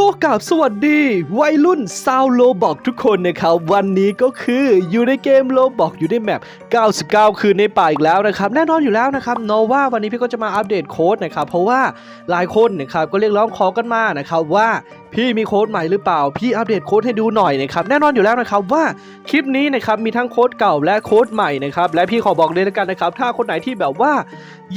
ก็กราบสวัสดี วัยรุ่นซาวโลบอกทุกคนนะครับ วันนี้ก็คืออยู่ในเกมโลบอกอยู่ในแมป 99 คืนในป่าอีกแล้วนะครับ แน่นอนอยู่แล้วนะครับโนว่าวันนี้พี่ก็จะมาอัปเดตโค้ดนะครับ เพราะว่าหลายคนนะครับก็เรียกร้องขอกันมานะครับว่าพี่มีโค้ดใหม่หรือเปล่า พี่อัปเดตโค้ดให้ดูหน่อยนะครับ แน่นอนอยู่แล้วนะครับว่าคลิปนี้นะครับมีทั้งโค้ดเก่าและโค้ดใหม่นะครับ และพี่ขอบอกเลยแล้วกันนะครับ ถ้าคนไหนที่แบบว่า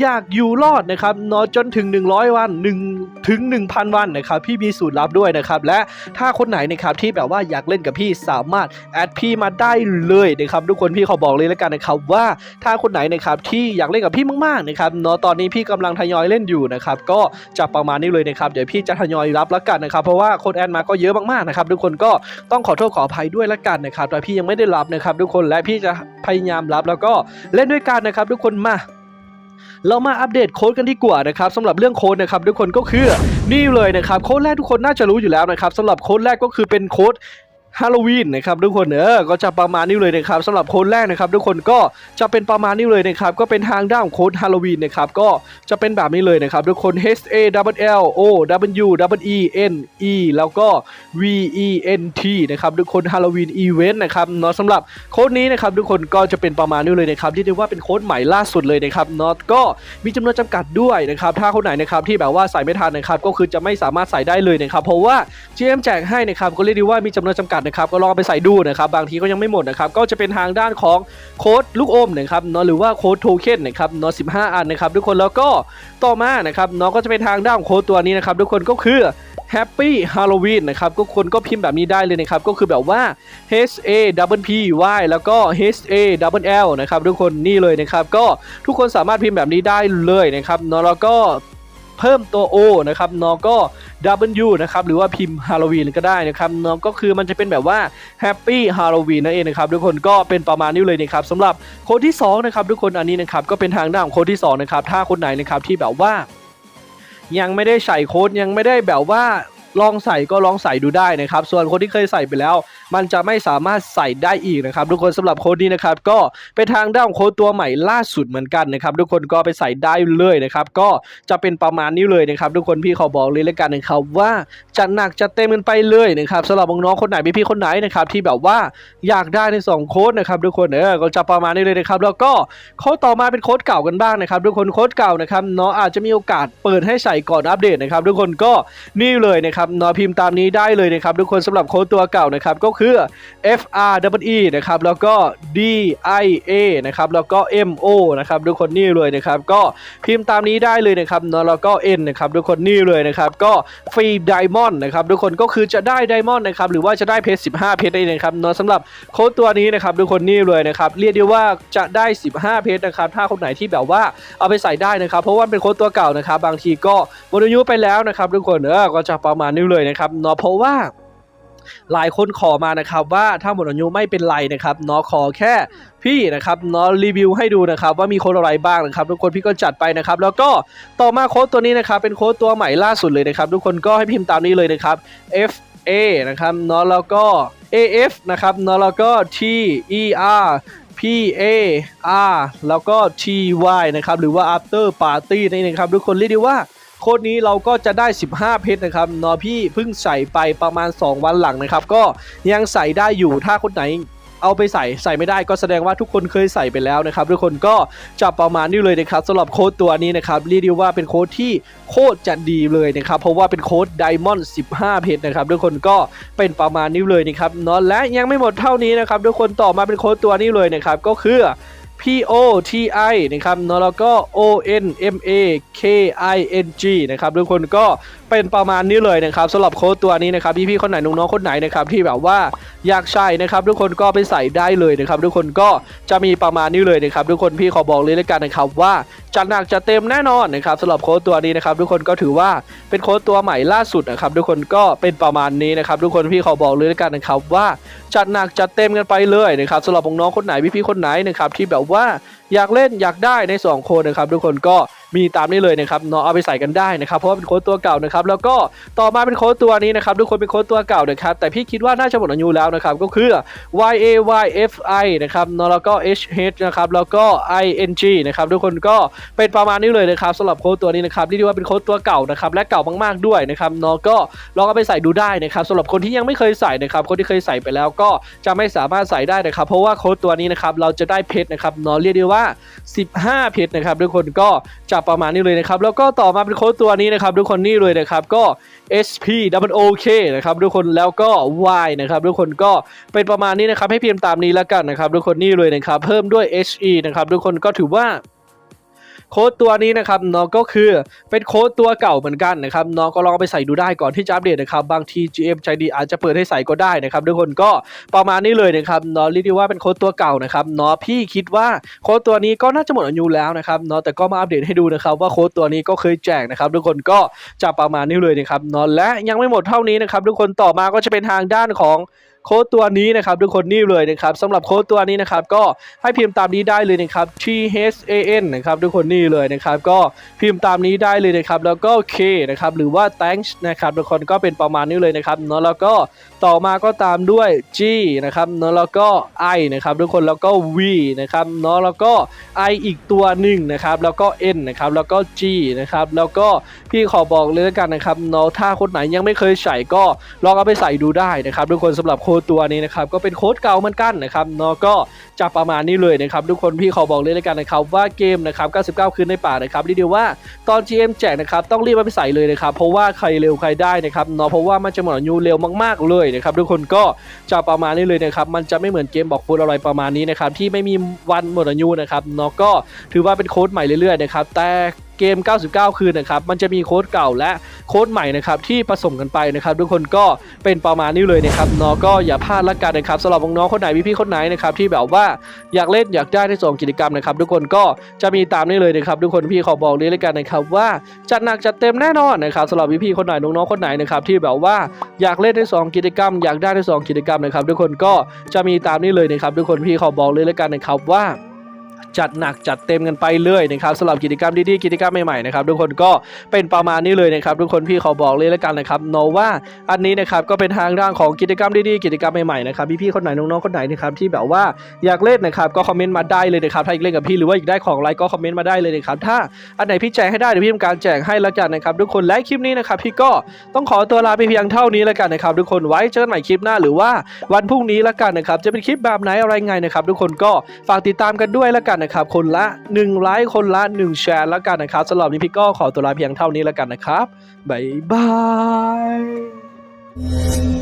อยากอยู่รอดนะครับนอนจนถึง 100 วัน1ถึง 1,000 วันนะครับ พี่มีสูตรลับด้วยนะครับ และถ้าคนไหนนะครับที่แบบว่าอยากเล่นกับพี่สามารถแอดพี่มาได้เลยนะครับทุกคนพี่ขอบอกเลยแล้วกันนะครับว่าถ้าคนไหนนะครับที่อยากเล่นกับพี่มากๆนะครับเนาะตอนนี้พี่กำลังทยอยเล่นอยู่นะครับก็จะประมาณนี้เลยนะครับเดี๋ยวพี่จะทยอยรับแล้วกันนะครับเพราะว่าคนแอดมาก็เยอะมากๆนะครับทุกคนก็ต้องขอโทษขออภัยด้วยละกันนะครับแต่พี่ยังไม่ได้รับนะครับทุกคนและพี่จะพยายามรับแล้วก็เล่นด้วยกันนะครับทุกคนมาเรามาอัปเดตโค้ดกันดีกว่านะครับสำหรับเรื่องโค้ดนะครับทุกคนก็คือนี่เลยนะครับโค้ดแรกทุกคนน่าจะรู้อยู่แล้วนะครับสำหรับโค้ดแรกก็คือเป็นโค้ด ฮาโลวีนนะครับทุกคนเออก็จะประมาณนี้เลยนะครับสำหรับโค้ดแรกนะครับทุกคนก็จะเป็นประมาณนี้เลยนะครับก็เป็นทางด้านของโค้ดฮาโลวีนนะครับก็จะเป็นแบบนี้เลยนะครับทุกคน H A W L O W W E N E แล้วก็ V E N T นะครับทุกคนฮาโลวีนอีเวนต์นะครับเนาะสำหรับโค้ดนี้นะครับทุกคนก็จะเป็นประมาณนี้เลยนะครับที่เรียกว่าเป็นโค้ดใหม่ล่าสุดเลยนะครับเนาะก็มีจำนวนจำกัดด้วยนะครับถ้าคนไหนนะครับที่แบบว่าใส่ไม่ทันนะครับก็คือจะไม่สามารถใส่ได้เลยนะครับเพราะว่า GM แจกให้นะครับก็เรียกได้ว่ามีจำนวนจำกัดนะครับก็ลองไปใส่ดูนะครับบางทีก็ยังไม่หมดนะครับก็จะเป็นทางด้านของโค้ดลูกอมนะครับเนาะหรือว่าโค้ดโทเค็นนะครับเนาะ15อันนะครับทุกคนแล้วก็ต่อมานะครับเนาะก็จะเป็นทางด้านของโค้ดตัวนี้นะครับทุกคนก็คือ Happy Halloween นะครับก็คนก็พิมพ์แบบนี้ได้เลยนะครับก็คือแบบว่า H A W P Y แล้วก็ H A W L นะครับทุกคนนี่เลยนะครับก็ทุกคนสามารถพิมพ์แบบนี้ได้เลยนะครับเนาะแล้วก็ เพิ่มตัว O นะครับเนาะก็ W นะครับหรือว่าพิมพ์ฮาโลวีนก็ได้นะครับเนาะก็คือมันจะเป็นแบบว่า Happy Halloween นั่นเองนะครับทุกคนก็เป็นประมาณนี้เลยนะครับสำหรับโค้ดที่สองนะครับทุกคนอันนี้นะครับก็เป็นทางด้านของโค้ดที่สองนะครับถ้าคนไหนนะครับที่แบบว่ายังไม่ได้ใส่โค้ดยังไม่ได้แบบว่า ลองใส่ก็ลองใส่ดูได้นะครับ ส่วนคนที่เคยใส่ไปแล้ว มันจะไม่สามารถใส่ได้อีกนะครับ ทุกคนสำหรับโค้ดนี้นะครับ ก็เป็นทางด้านของโค้ดตัวใหม่ล่าสุดเหมือนกันนะครับ ทุกคนก็ไปใส่ได้เลยนะครับ ก็จะเป็นประมาณนี้เลยนะครับ ทุกคนพี่ขอบอกเลยแล้วกันนะครับว่าจะหนักจะเต็มกันไปเลยนะครับสำหรับน้องๆคนไหนพี่ๆคนไหนนะครับที่แบบว่าอยากได้ในสองโค้ดนะครับทุกคนเออก็จะประมาณนี้เลยนะครับ แล้วก็โค้ดต่อมาเป็นโค้ดเก่ากันบ้างนะครับ ทุกคนโค้ดเก่านะครับเนาะอาจจะมีโอกาสเปิดให้ใส่ก่อนอัปเดตนะครับ ทุกคนก็นี่เลยนะครับเนาะพิมพ์ตามนี้ได้เลยนะครับทุกคนสำหรับโค้ดตัวเก่านะครับก็คือ F R W E นะครับแล้วก็ D I A นะครับแล้วก็ M O นะครับทุกคนนี่เลยนะครับก็พิมพ์ตามนี้ได้เลยนะครับนาะแล้วก็ N นะครับทุกคนนี่เลยนะครับก็ฟรีไดมอนด์นะครับทุกคนก็คือจะได้ไดมอนด์นะครับหรือว่าจะได้เพชร15 เพชรได้นะครับนาะสำหรับโค้ดตัวนี้นะครับทุกคนนี่เลยนะครับเรียกได้ว่าจะได้ 15 เพชรนะครับถ้าคนไหนที่แบบว่าเอาไปใส่ได้นะครับ เพราะว่าเป็นโค้ดตัวเก่านะครับบางทีก็หมดอายุไปแล้วนะครับทุกคนเออก็จะประมาณนี้เลยนะครับเนาะเพราะว่าหลายคนขอมานะครับว่าถ้าหมดอายุไม่เป็นไรนะครับเนาะขอแค่พี่นะครับเนาะรีวิวให้ดูนะครับว่ามีโค้ดอะไรบ้างนะครับทุกคนพี่ก็จัดไปนะครับแล้วก็ต่อมาโค้ดตัวนี้นะครับเป็นโค้ดตัวใหม่ล่าสุดเลยนะครับทุกคนก็ให้พิมพ์ตามนี้เลยนะครับ F A นะครับเนาะแล้วก็ A F นะครับเนาะแล้วก็ T E R P A R แล้วก็ T Y นะครับหรือว่า after party นั่นเองครับทุกคนเรียกได้ว่า โค้ดนี้เราก็จะได้ 15 เพชรนะครับนอพี่เพิ่งใส่ไปประมาณ 2 วันหลังนะครับ ก็ยังใส่ได้อยู่ถ้าคนไหนเอาไปใส่ใส่ไม่ได้ก็แสดงว่าทุกคนเคยใส่ไปแล้วนะครับ ทุกคนก็จะประมาณนี้เลยนะครับสำหรับโค้ดตัวนี้นะครับเรียกได้ว่าเป็นโค้ดที่โคตรจะดีเลยนะครับ เพราะว่าเป็นโค้ด Diamond 15 เพชรนะครับ ทุกคนก็เป็นประมาณนี้เลยนะครับเนาะและยังไม่หมดเท่านี้นะครับ ทุกคนต่อมาเป็นโค้ดตัวนี้เลยนะครับก็คือ P O T I นะครับเนาะแล้วก็ O N M A K I N G นะครับทุกคนก็เป็นประมาณนี้เลยนะครับสำหรับโค้ดตัวนี้นะครับพี่ๆคนไหนน้องๆคนไหนนะครับที่แบบว่าอยากใช้นะครับ ทุกคนก็ไปใส่ได้เลยนะครับ ทุกคนก็จะมีประมาณนี้เลยนะครับ ทุกคนพี่ขอบอกเลยแล้วกันนะครับว่าจัดหนักจัดเต็มแน่นอนนะครับสำหรับโค้ดตัวนี้นะครับทุกคนก็ถือว่าเป็นโค้ดตัวใหม่ล่าสุดนะครับทุกคนก็เป็นประมาณนี้นะครับทุกคนพี่ขอบอกเลยแล้วกันนะครับว่าจัดหนักจัดเต็มกันไปเลยนะครับสำหรับน้องคนไหนพี่ๆคนไหนนะครับที่แบบว่าอยากเล่นอยากได้ใน2คนนะครับทุกคนก็ มีตามนี้เลยนะครับเนาะเอาไปใส่กันได้นะครับเพราะว่าเป็นโค้ดตัวเก่านะครับแล้วก็ต่อมาเป็นโค้ดตัวนี้นะครับทุกคนเป็นโค้ดตัวเก่านะครับแต่พี่คิดว่าน่าจะหมดอายุแล้วนะครับก็คือ y a y f i นะครับเนาะแล้วก็ h h นะครับแล้วก็ i n g นะครับทุกคนก็เป็นประมาณนี้เลยนะครับสำหรับโค้ดตัวนี้นะครับเรียกได้ว่าเป็นโค้ดตัวเก่านะครับและเก่ามากๆด้วยนะครับเนาะก็ลองเอาไปใส่ดูได้นะครับสำหรับคนที่ยังไม่เคยใส่นะครับคนที่เคยใส่ไปแล้วก็จะไม่สามารถใส่ได้นะครับ เพราะว่าโค้ดตัวนี้นะครับเราจะได้เพชรนะครับเนาะเรียกได้ว่า 15 เพชรนะครับทุกคนก็จะประมาณนี้เลยนะครับ แล้วก็ต่อมาเป็นโค้ดตัวนี้นะครับ ทุกคนนี่เลยนะครับก็ SP double OK นะครับทุกคนแล้วก็ Y นะครับทุกคนก็เป็นประมาณนี้นะครับให้พิมพ์ตามนี้แล้วกันนะครับทุกคนนี่เลยนะครับ เพิ่มด้วย HE นะครับทุกคนก็ถือว่า โค้ดตัวนี้นะครับเนาะก็คือเป็นโค้ดตัวเก่าเหมือนกันนะครับเนาะก็ลองไปใส่ดูได้ก่อนที่จะอัปเดตนะครับบางที GM ใจดีอาจจะเปิดให้ใส่ก็ได้นะครับทุกคนก็ประมาณนี้เลยนะครับเนาะเรียกได้ว่าเป็นโค้ดตัวเก่านะครับเนาะพี่คิดว่าโค้ดตัวนี้ก็น่าจะหมดอายุแล้วนะครับเนาะแต่ก็มาอัปเดตให้ดูนะครับว่าโค้ดตัวนี้ก็เคยแจกนะครับทุกคนก็จะประมาณนี้เลยนะครับเนาะและยังไม่หมดเท่านี้นะครับทุกคนต่อมาก็จะเป็นทางด้านของโค้ดตัวนี้นะครับทุกคนนี่เลยนะครับสำหรับโค้ดตัวนี้นะครับก็ให้พิมพ์ตามนี้ได้เลยนะครับ T H A N นะครับทุกคนนี่เลยนะครับก็พิมพ์ตามนี้ได้เลยนะครับแล้วก็ K นะครับหรือว่า thanks นะครับทุกคนก็เป็นประมาณนี้เลยนะครับเนาะแล้วก็ต่อมาก็ตามด้วย G นะครับเนาะแล้วก็ I นะครับทุกคนแล้วก็ V นะครับเนาะแล้วก็ I อีกตัวหนึ่งนะครับแล้วก็ N นะครับแล้วก็ G นะครับแล้วก็พี่ขอบอกเลยแล้วกันนะครับเนาะถ้าคนไหนยังไม่เคยใส่ก็ลองเอาไปใส่ดูได้นะครับทุกคนสำหรับโค้ดตัวนี้นะครับก็เป็นโค้ดเก่าเหมือนกันนะครับเนาะก็จะประมาณนี้เลยนะครับทุกคนพี่ขอบอกเลยแล้วกันนะครับว่าเกมนะครับ 99 คืนในป่านะครับเรียกได้ว่าตอน GM แจกนะครับต้องรีบเอาไปใส่เลยนะครับเพราะว่าใครเร็วใครได้นะครับเนาะเพราะว่ามันจะหมดอายุเร็วมากๆเลยนะครับทุกคนก็จะประมาณนี้เลยนะครับมันจะไม่เหมือนเกมบอกฟูดอะไรประมาณนี้นะครับที่ไม่มีวันหมดอายุนะครับเนาะก็ถือว่าเป็นโค้ดใหม่เรื่อยๆนะครับแต่เกม 99 คืนนะครับ มันจะมีโค้ดเก่าและ โค้ดใหม่นะครับที่ผสมกันไปนะครับทุกคนก็เป็นประมาณนี้เลยนะครับเนาะก็อย่าพลาดละกันนะครับสำหรับน้องๆคนไหนพี่ๆคนไหนนะครับที่แบบว่าอยากเล่นอยากได้ในส่วนกิจกรรมนะครับทุกคนก็จะมีตามนี้เลยนะครับทุกคนพี่ขอบอกเลยละกันนะครับว่าจัดหนักจัดเต็มแน่นอนนะครับสำหรับพี่ๆคนไหนน้องๆคนไหนนะครับที่แบบว่าอยากเล่นในสองกิจกรรม อยากได้ในสองกิจกรรมนะครับทุกคนก็จะมีตามนี้เลยนะครับทุกคนพี่ขอบอกเลยละกันนะครับว่า จัดหนักจัดเต็มกันไปเลยนะครับสำหรับกิจกรรมดีๆกิจกรรมใหม่ๆนะครับทุกคนก็เป็นประมาณนี้เลยนะครับทุกคนพี่ขอบอกเลยแล้วกันนะครับโนว่าอันนี้นะครับก็เป็นทางด้านของกิจกรรมดีๆกิจกรรมใหม่ๆนะครับพี่ๆคนไหนน้องๆคนไหนนะครับที่แบบว่าอยากเล่นนะครับก็คอมเมนต์มาได้เลยนะครับถ้าอยากเล่นกับพี่หรือว่าอยากได้ของอะไรก็คอมเมนต์มาได้เลยนะครับถ้าอันไหนพี่แจกให้ได้เดี๋ยวพี่ทำการแจกให้แล้วกันนะครับทุกคนและคลิปนี้นะครับพี่ก็ต้องขอตัวลาไปเพียงเท่านี้แล้วกันนะครับทุกคนไว้เจอกันใหม่คลิปหน้าหรือว่าวันพรุ่งนี้แล้วกันนะครับจะเป็นคลิปแบบไหนอะไรไงนะครับทุกคนก็ฝากติดตามกันด้วยแล้วกันนะครับ คนละ1ไลค์คนละ 1 แชร์แล้วกันนะครับสำหรับนนี้พี่ก็ขอตัวลาเพียงเท่านี้แล้วกันนะครับ บ๊ายบาย